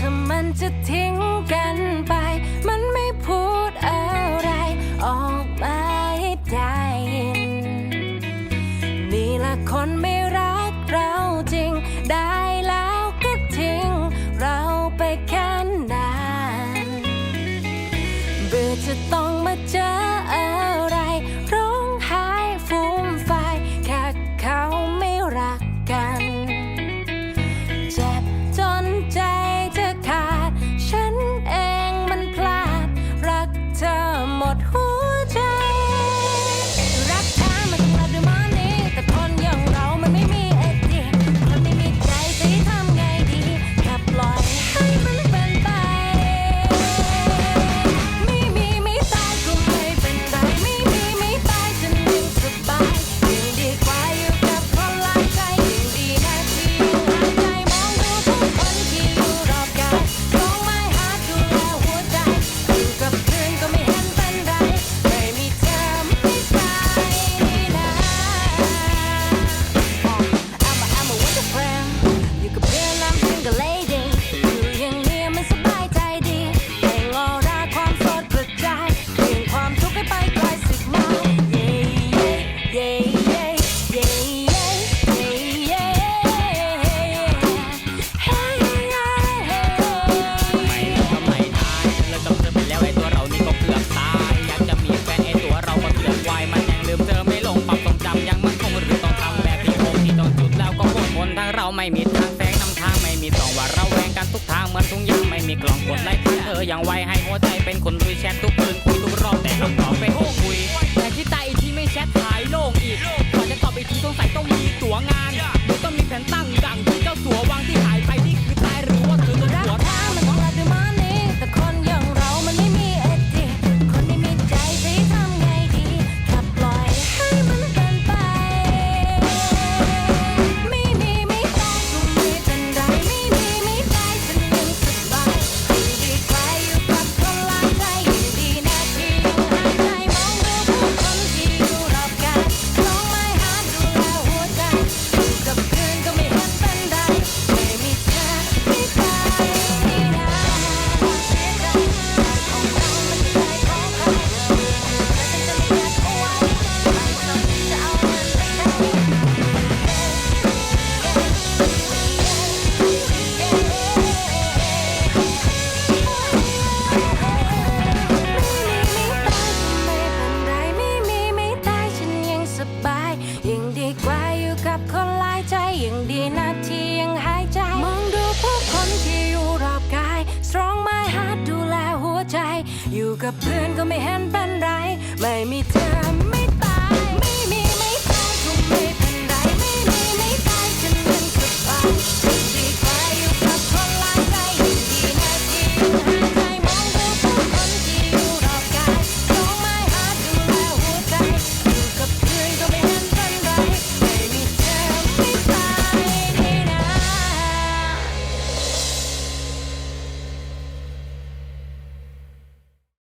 ถ้ามันจะทิ้งกันไป มันไม่พูดอะไร ออกมาให้ได้ยินนี่ละคนไม่รักเราจริง ได้แล้วก็ทิ้ง เราไปแค่นานเบื่อจะต้องมาเจอ ไม่มีกล่องกดไลค์เธออย่างไวให้หัวใจเป็นคนคุยแชททุกคืนคุยทุกรอบแต่คำตอบเป็นคุย อยู่กับเพื่อนก็ไม่เห็นเป็นไร ไม่มีเธอ